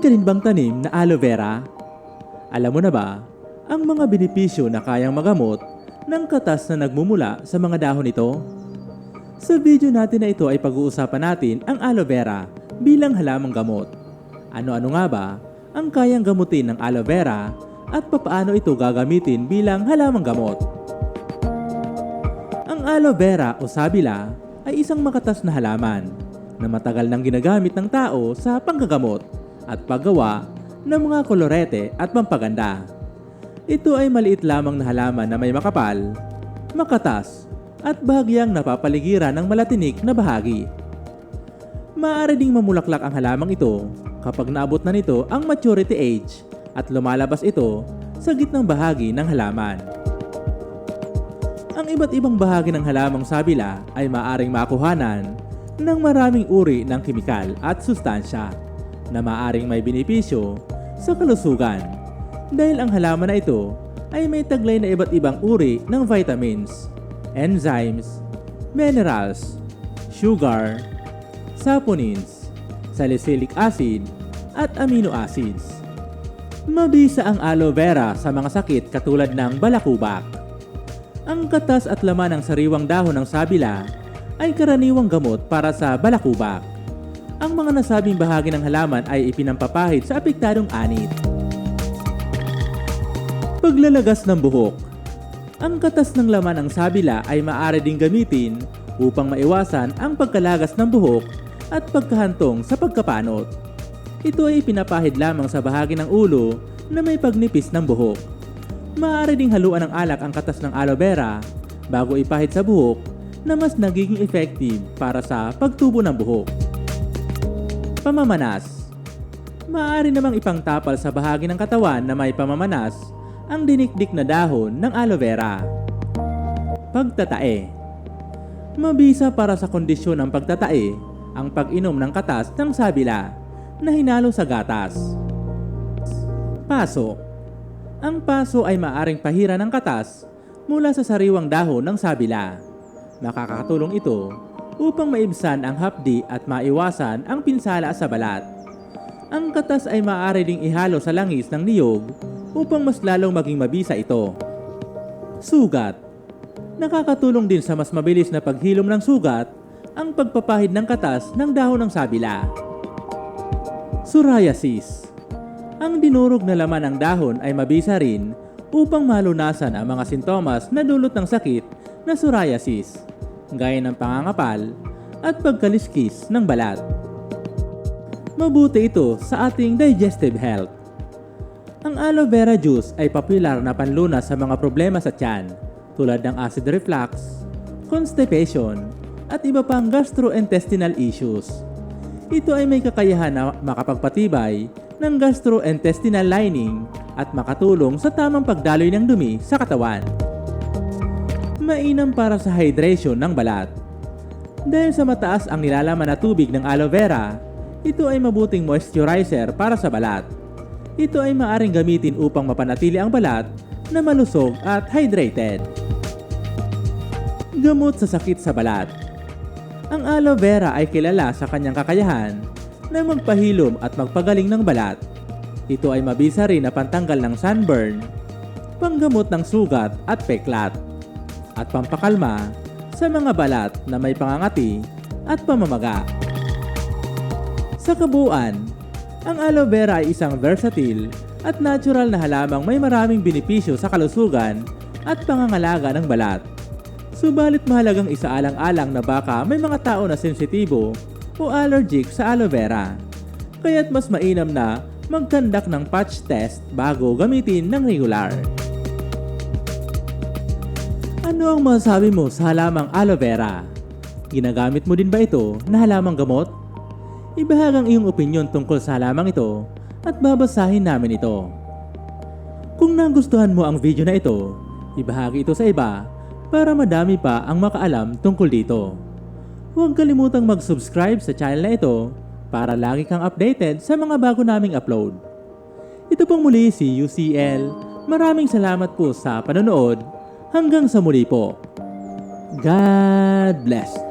ka rin bang tanim na aloe vera? Alam mo na ba, ang mga benepisyo na kayang magamot ng katas na nagmumula sa mga dahon nito? Sa video natin na ito ay pag-uusapan natin ang aloe vera bilang halamang gamot. Ano-ano nga ba ang kayang gamutin ng aloe vera at papaano ito gagamitin bilang halamang gamot? Ang aloe vera o sabila ay isang makatas na halaman na matagal nang ginagamit ng tao sa panggagamot at paggawa ng mga kolorete at pampaganda. Ito ay maliit lamang na halaman na may makapal, makatas, at bahagyang napapaligiran ng malatinik na bahagi. Maaari ding mamulaklak ang halamang ito kapag naabot na nito ang maturity age at lumalabas ito sa gitnang bahagi ng halaman. Ang iba't ibang bahagi ng halamang sabila ay maaring makuhanan ng maraming uri ng kimikal at sustansya na maaring may benepisyo sa kalusugan dahil ang halaman na ito ay may taglay na iba't ibang uri ng vitamins, enzymes, minerals, sugar, saponins, salicylic acid, at amino acids. Mabisa ang aloe vera sa mga sakit katulad ng balakubak. Ang katas at laman ng sariwang dahon ng sabila ay karaniwang gamot para sa balakubak. Ang mga nasabing bahagi ng halaman ay ipinampapahid sa apektadong anit. Paglalagas ng buhok Ang katas ng laman ng sabila ay maaari ding gamitin upang maiwasan ang pagkalagas ng buhok at pagkahantong sa pagkapanot. Ito ay pinapahid lamang sa bahagi ng ulo na may pagnipis ng buhok. Maaari ding haluan ng alak ang katas ng aloe vera bago ipahid sa buhok na mas nagiging effective para sa pagtubo ng buhok. Pamamanas Maaari namang ipangtapal sa bahagi ng katawan na may pamamanas ang dinikdik na dahon ng aloe vera. Pagtatae Mabisa para sa kondisyon ng pagtatae ang pag-inom ng katas ng sabila na hinalo sa gatas. Paso Ang paso ay maaring pahira ng katas mula sa sariwang dahon ng sabila. Makakatulong ito upang maibsan ang hapdi at maiwasan ang pinsala sa balat. Ang katas ay maaari ding ihalo sa langis ng niyog upang mas lalong maging mabisa ito. Sugat Nakakatulong din sa mas mabilis na paghilom ng sugat ang pagpapahid ng katas ng dahon ng sabila. Psoriasis Ang dinurog na laman ng dahon ay mabisa rin upang malunasan ang mga sintomas na dulot ng sakit na psoriasis, gaya ng pangangapal at pagkaliskis ng balat. Mabuti ito sa ating digestive health. Ang aloe vera juice ay popular na panlunas sa mga problema sa tiyan tulad ng acid reflux, constipation, at iba pang gastrointestinal issues. Ito ay may kakayahan na makapagpatibay ng gastrointestinal lining at makatulong sa tamang pagdaloy ng dumi sa katawan. Mainam para sa hydration ng balat. Dahil sa mataas ang nilalaman na tubig ng aloe vera, ito ay mabuting moisturizer para sa balat. Ito ay maaring gamitin upang mapanatili ang balat na malusog at hydrated. Gamot sa sakit sa balat Ang aloe vera ay kilala sa kanyang kakayahan na magpahilom at magpagaling ng balat. Ito ay mabisa rin na pantanggal ng sunburn, panggamot ng sugat at peklat, at pampakalma sa mga balat na may pangangati at pamamaga. Sa kabuuan, ang aloe vera ay isang versatile at natural na halamang may maraming benepisyo sa kalusugan at pangangalaga ng balat. Subalit mahalagang isaalang-alang na baka may mga tao na sensitibo o allergic sa aloe vera. Kaya't mas mainam na magkandak ng patch test bago gamitin ng regular. Ano ang masasabi mo sa halamang aloe vera? Ginagamit mo din ba ito na halamang gamot? Ibahag ang iyong opinion tungkol sa halamang ito at babasahin namin ito. Kung nagustuhan mo ang video na ito, ibahagi ito sa iba para madami pa ang makaalam tungkol dito. Huwag kalimutang mag-subscribe sa channel na ito para lagi kang updated sa mga bago naming upload. Ito pong muli si UCL. Maraming salamat po sa panonood. Hanggang sa muli po. God bless.